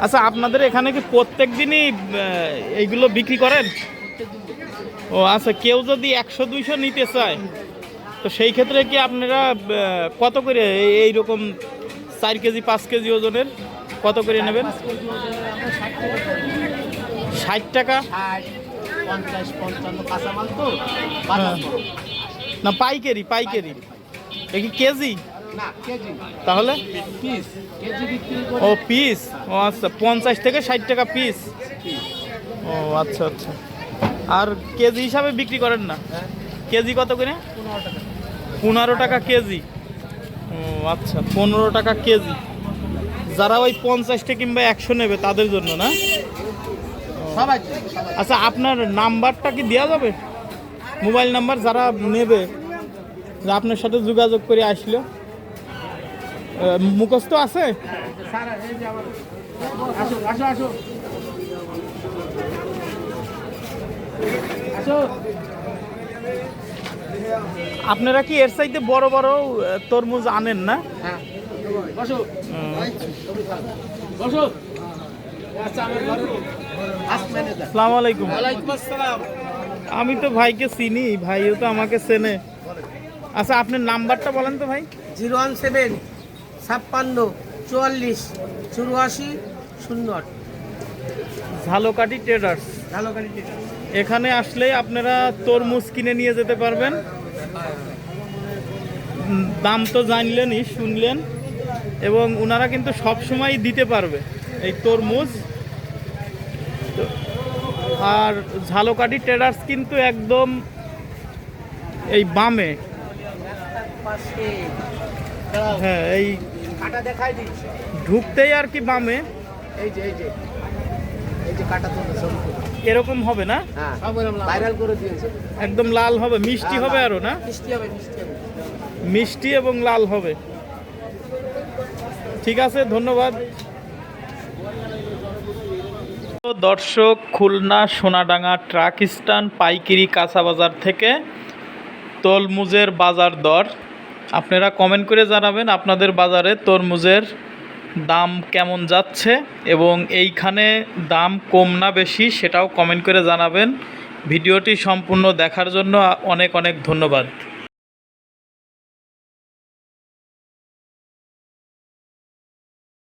আচ্ছা আপনাদের এখানে কি প্রত্যেক দিনই এইগুলো বিক্রি করেন? ও আচ্ছা কেউ যদি একশো দুইশো নিতে চায় তো সেই ক্ষেত্রে কি আপনারা কত করে এই- রকম চার কেজি পাঁচ কেজি ওজনের কত করে নেবেন? ষাট টাকা? পঞ্চাশ পঞ্চান্ন তো হ্যাঁ। না পাইকারি পাইকারি। এ কি কেজি? তাহলে? পিস ও পিস? ও আচ্ছা পঞ্চাশ থেকে ষাট টাকা পিস। ও আচ্ছা আচ্ছা। আর কেজি হিসাবে বিক্রি করেন না? কেজি কত করে? পনেরো টাকা। কেজি। ও আচ্ছা পনেরো টাকা কেজি। যারা ওই পঞ্চাশটা কিংবা একশো নেবে তাদের জন্য না? আচ্ছা আপনার নাম্বারটা কি দেওয়া যাবে? মোবাইল নাম্বার যারা নেবে আপনার সাথে যোগাযোগ করে আসলো। মুখস্থ আছে? আপনারা কি এর চাইতে বড় বড় তরমুজ আনেন না? হ্যাঁ। আচ্ছা আলাইকুম। আমি তো ভাইকে চিনি ভাইও তো আমাকে চেনে। আচ্ছা আপনার নাম্বারটা বলেন তো ভাই। জিরো ওয়ান সেভেন ছাপ্পান্ন চুয়াল্লিশ চুরাশি শূন্য আট ঝালকাঠি ট্রেডার্স ভালো গাড়ি এখানে আসলে আপনারা তরমুজ কিনে নিয়ে যেতে পারবেন। দাম তো জানলেনই শুনলেন। এবং ওনারা কিন্তু সব সময় দিতে পারবে এই তরমুজ। আর ঝালকাঠি ট্রেডার্স কিন্তু একদম এই বামে। হ্যাঁ এই কাটা দেখাই দিস ঢুকতেই আর কি বামে। এই যে এই যে এই যে কাটা তো এরকম হবে না? হ্যাঁ ভাইরাল করে দিয়েছে। একদম লাল হবে মিষ্টি হবে আরও না? মিষ্টি হবে মিষ্টি হবে। মিষ্টি এবং লাল হবে। ঠিক আছে ধন্যবাদ। দর্শক খুলনা সোনাডাঙ্গা ট্রাক স্ট্যান্ড পাইকিরি কাঁচা বাজার থেকে তরমুজের বাজার দর। আপনারা কমেন্ট করে জানাবেন আপনাদের বাজারে তরমুজের দাম কেমন যাচ্ছে এবং এইখানে দাম কম না বেশি সেটাও কমেন্ট করে জানাবেন। ভিডিওটি সম্পূর্ণ দেখার জন্য অনেক অনেক ধন্যবাদ।